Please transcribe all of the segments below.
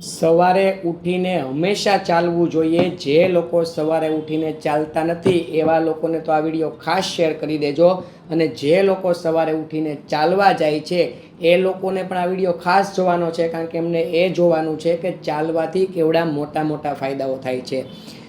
સવારે ઉઠીને હંમેશા ચાલવું જોઈએ. જે લોકો સવારે ઉઠીને ચાલતા નથી, એવા લોકોને તો આ વીડિયો ખાસ શેર કરી દેજો. અને જે લોકો સવારે ઉઠીને ચાલવા જાય છે, એ લોકોને પણ આ વીડિયો ખાસ જોવાનો છે, કારણ કે એમને એ જોવાનું છે કે ચાલવાથી કેવડા મોટા મોટા ફાયદાઓ થાય છે.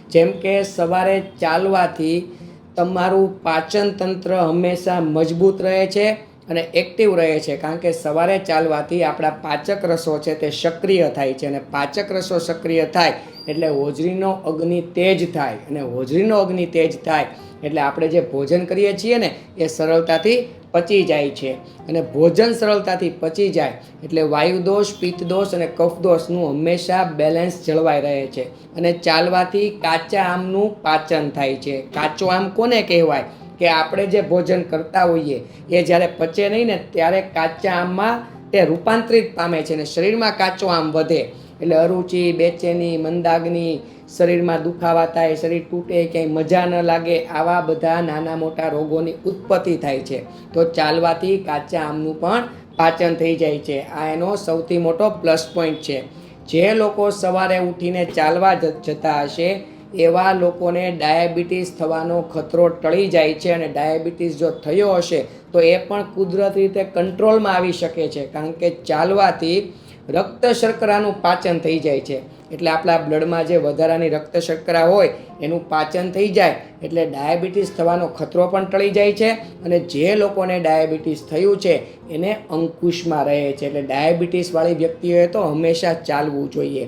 જેમ કે સવારે ચાલવાથી તમારું પાચન તંત્ર હંમેશા મજબૂત રહે છે. અને એક્ટિવ રહે છે, કારણ કે સવારે ચાલવાથી આપણા પાચક રસો છે તે સક્રિય થાય છે અને પાચક રસો સક્રિય થાય એટલે હોજરીનો અગ્નિ તેજ થાય અને હોજરીનો અગ્નિ તેજ થાય એટલે આપણે જે ભોજન કરીએ છીએ ને, એ સરળતાથી પચી જાય છે. અને ભોજન સરળતાથી પચી જાય એટલે વાયુદોષ, પિત્તદોષ અને કફદોષનું હંમેશા બેલેન્સ જળવાઈ રહે છે. અને ચાલવાથી કાચા આમનું પાચન થાય છે. કાચો આમ કોને કહેવાય? કે આપણે જે ભોજન કરતા હોઈએ, એ જ્યારે પચે નહીં ને ત્યારે કાચા આમમાં તે રૂપાંતરિત પામે છે અને શરીરમાં કાચો આમ વધે. એટલે અરુચિ, બેચેની, મંદાગ્નિ, શરીરમાં દુખાવા થાય, શરીર તૂટે, ક્યાંય મજા ન લાગે, આવા બધા નાના મોટા રોગોની ઉત્પત્તિ થાય છે. તો ચાલવાથી કાચા આમનું પણ પાચન થઈ જાય છે. આ એનો સૌથી મોટો પ્લસ પોઈન્ટ છે. જે લોકો સવારે ઉઠીને ચાલવા જતા હશે, એવા લોકોને ડાયાબિટીસ થવાનો ખતરો ટળી જાય છે અને ડાયાબિટીસ જો થયો હશે, તો એ પણ કુદરતી રીતે કંટ્રોલમાં આવી શકે છે. કારણ કે ચાલવાથી રક્ત શર્કરાનું પાચન થઈ જાય છે. એટલે આપણા બ્લડમાં જે વધારાની રક્ત શર્કરા હોય, એનું પાચન થઈ જાય. એટલે ડાયાબિટીસ થવાનો ખતરો પણ ટળી જાય છે અને જે લોકોને ડાયાબિટીસ થયું છે, એને અંકુશમાં રહે છે. એટલે ડાયાબિટીસવાળી વ્યક્તિઓએ તો હંમેશા ચાલવું જોઈએ.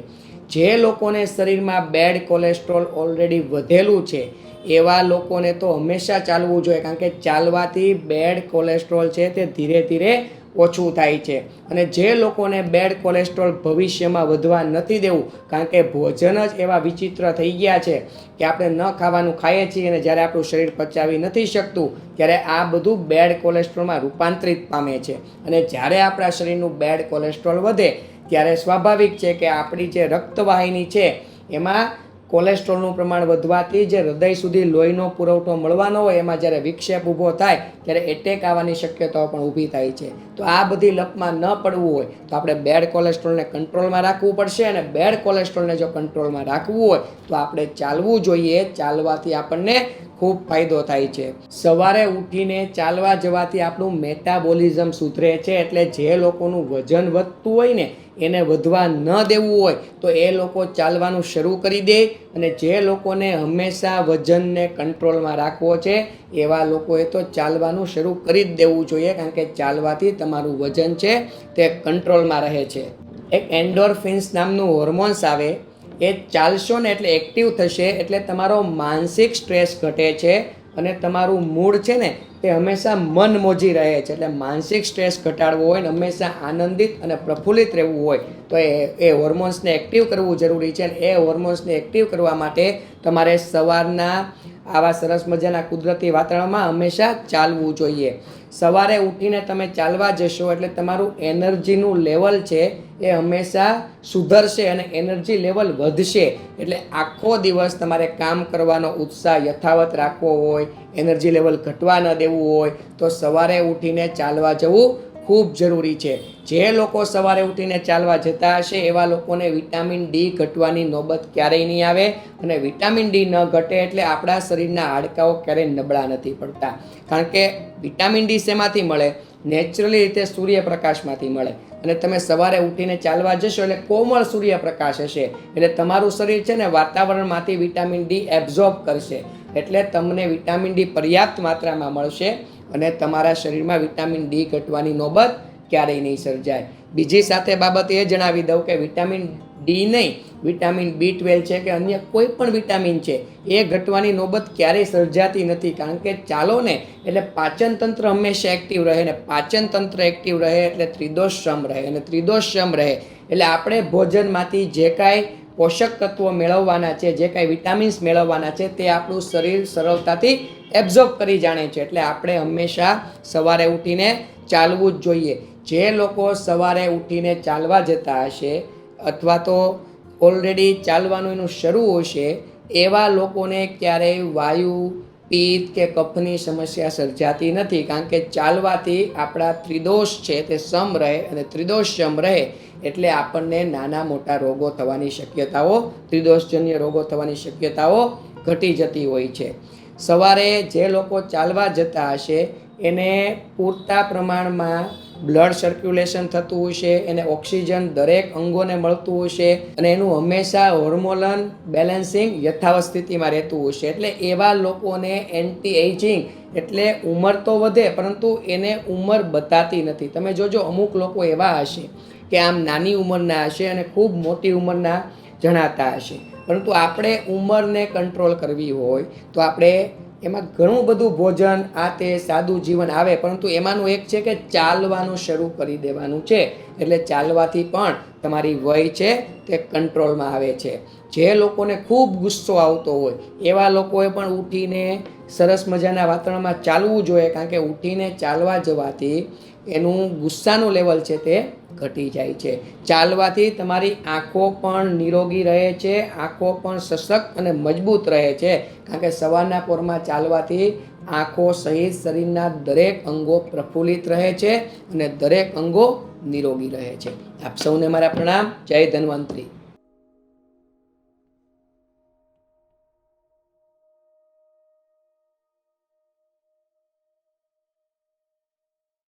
જે લોકોને શરીરમાં બેડ કોલેસ્ટ્રોલ ઓલરેડી વધેલું છે, એવા લોકોને તો હંમેશા ચાલવું જોઈએ. કારણ કે ચાલવાથી બેડ કોલેસ્ટ્રોલ છે તે ધીરે ધીરે ઓછું થાય છે. અને જે લોકોને બેડ કોલેસ્ટ્રોલ ભવિષ્યમાં વધવા નથી દેવું, કારણ કે ભોજન જ એવા વિચિત્ર થઈ ગયા છે કે આપણે ન ખાવાનું ખાઈએ છીએ અને જ્યારે આપણું શરીર પચાવી નથી શકતું, ત્યારે આ બધું બેડ કોલેસ્ટ્રોલમાં રૂપાંતરિત પામે છે. અને જ્યારે આપણા શરીરનું બેડ કોલેસ્ટ્રોલ વધે, ત્યારે સ્વાભાવિક છે કે આપણી જે રક્તવાહિની છે, એમાં કોલેસ્ટ્રોલનું પ્રમાણ વધવાથી જે હૃદય સુધી લોહીનો પુરવઠો મળવાનો હોય, એમાં જ્યારે વિક્ષેપ ઊભો થાય, ત્યારે એટેક આવવાની શક્યતાઓ પણ ઊભી થાય છે. તો આ બધી લપમાં ન પડવું હોય, તો આપણે બેડ કોલેસ્ટ્રોલને કંટ્રોલમાં રાખવું પડશે અને બેડ કોલેસ્ટ્રોલને જો કંટ્રોલમાં રાખવું હોય, તો આપણે ચાલવું જોઈએ. ચાલવાથી આપણને ખૂબ ફાયદો થાય છે. સવારે ઉઠીને ચાલવા જવાથી આપણું મેટાબોલિઝમ સુધરે છે, એટલે જે લોકોનું વજન વધતું હોય ને એને વધવા ન દેવું હોય, તો એ લોકો ચાલવાનું શરૂ કરી દે અને જે લોકોને હંમેશા વજનને કંટ્રોલમાં રાખવો છે, એવા લોકોએ તો ચાલવાનું શરૂ કરી જ દેવું જોઈએ, કારણ કે ચાલવાથી તમારું વજન છે તે કંટ્રોલમાં રહે છે. એક એન્ડોરફિન્સ નામનું હોર્મોન્સ આવે, એ ચાલશો ને એટલે એક્ટિવ થશે, એટલે તમારો માનસિક સ્ટ્રેસ ઘટે છે અને તમારું મૂડ છે ને તે હંમેશા મન મોજી રહે છે. એટલે માનસિક સ્ટ્રેસ ઘટાડવો હોય ને હંમેશા આનંદિત અને પ્રફુલ્લિત રહેવું હોય, તો એ એ હોર્મોન્સને એક્ટિવ કરવું જરૂરી છે. અને એ હોર્મોન્સને એક્ટિવ કરવા માટે તમારે સવારના, આવા સરસ મજાના કુદરતી વાતાવરણમાં હંમેશા ચાલવું જોઈએ. સવારે ઉઠીને તમે ચાલવા જશો એટલે તમારું એનર્જીનું લેવલ છે એ હંમેશા સુધરશે અને એનર્જી લેવલ વધશે. એટલે આખો દિવસ તમારે કામ કરવાનો ઉત્સાહ યથાવત રાખવો હોય એનર્જી લેવલ ઘટવા ન દેવું હોય તો સવારે ઉઠીને ચાલવા જવું ખૂબ જરૂરી છે. જે લોકો સવારે ઉઠીને ચાલવા જતા હશે એવા લોકોને વિટામિન ડી ઘટવાની નોબત ક્યારેય નહીં આવે અને વિટામિન ડી ન ઘટે એટલે આપણા શરીરના હાડકાઓ ક્યારેય નબળા નથી પડતા. કારણ કે વિટામિન ડી શેમાંથી મળે? નેચરલી રીતે સૂર્યપ્રકાશમાંથી મળે. અને તમે સવારે ઉઠીને ચાલવા જશો એટલે કોમળ સૂર્યપ્રકાશ હશે. એટલે તમારું શરીર છે ને વાતાવરણમાંથી વિટામિન ડી એબ્ઝોર્બ કરશે. એટલે તમને વિટામિન ડી પર્યાપ્ત માત્રામાં મળશે અને તમારા શરીરમાં વિટામિન ડી ઘટવાની નોબત ક્યારેય નહીં સર્જાય. બીજી સાથે બાબત એ જણાવી દઉં કે વિટામિન ડી નહીં, વિટામિન બી ટ્વેલ્વ છે કે અન્ય કોઈ પણ વિટામિન છે, એ ઘટવાની નોબત ક્યારેય સર્જાતી નથી. કારણ કે ચાલો ને, એટલે પાચન તંત્ર હંમેશા એક્ટિવ રહે ને પાચન તંત્ર એક્ટિવ રહે એટલે ત્રિદોષ શ્રમ રહે અને ત્રિદોષ શ્રમ રહે. એટલે આપણે ભોજનમાંથી જે કાંઈ પોષક તત્વો મેળવવાના છે, જે કાંઈ વિટામિન્સ મેળવવાના છે, તે આપણું શરીર સરળતાથી એબ્ઝોર્બ કરી જાણે છે. એટલે આપણે હંમેશા સવારે ઉઠીને ચાલવું જ જોઈએ. જે લોકો સવારે ઉઠીને ચાલવા જતા હશે અથવા તો ઓલરેડી ચાલવાનું એનું શરૂ હશે, એવા લોકોને ક્યારેય વાયુ પિત્ત કે કફની સમસ્યા સર્જાતી નથી, કારણ કે ચાલવાથી આપણા ત્રિદોષ છે તે સમ રહે અને ત્રિદોષ સમ રહે એટલે આપણને નાના મોટા રોગો થવાની શક્યતાઓ, ત્રિદોષજન્ય રોગો થવાની શક્યતાઓ ઘટી જતી હોય છે. સવારે જે લોકો ચાલવા જતા હશે, એને પૂરતા પ્રમાણમાં બ્લડ સર્ક્યુલેશન થતું હશે એને ઓક્સિજન દરેક અંગોને મળતું હશે અને એનું હંમેશા હોર્મોનલ બેલેન્સિંગ યથાવત સ્થિતિમાં રહેતું હશે એટલે એવા લોકોને એન્ટી એજિંગ એટલે ઉંમર તો વધે, પરંતુ એને ઉંમર બતાતી નથી. તમે જોજો, અમુક લોકો એવા હશે કે આમ નાની ઉંમરના હશે અને ખૂબ મોટી ઉંમરના જણાતા હશે. પરંતુ આપણે ઉંમરને કંટ્રોલ કરવી હોય તો આપણે એમાં ઘણું બધું ભોજન, આ તે સાદું જીવન આવે, પરંતુ એમાંનું એક છે કે ચાલવાનું શરૂ કરી દેવાનું છે. એટલે ચાલવાથી પણ તમારી વય છે તે કંટ્રોલમાં આવે છે. જે લોકોને ખૂબ ગુસ્સો આવતો હોય, એવા લોકોએ પણ ઉઠીને સરસ મજાના વાતાવરણમાં ચાલવું જોઈએ, કારણ કે ઉઠીને ચાલવા જવાથી એનું ગુસ્સાનું લેવલ છે તે ઘટી જાય છે. ચાલવાથી તમારી આંખો પણ નિરોગી રહે છે, આંખો પણ સશક્ત અને મજબૂત રહે છે. કારણ કે સવારના પોરમાં ચાલવાથી આંખો સહિત શરીરના દરેક અંગો પ્રફુલ્લિત રહે છે અને દરેક અંગો નિરોગી રહે છે. આપ સૌને મારા પ્રણામ. જય ધન્વંતરી.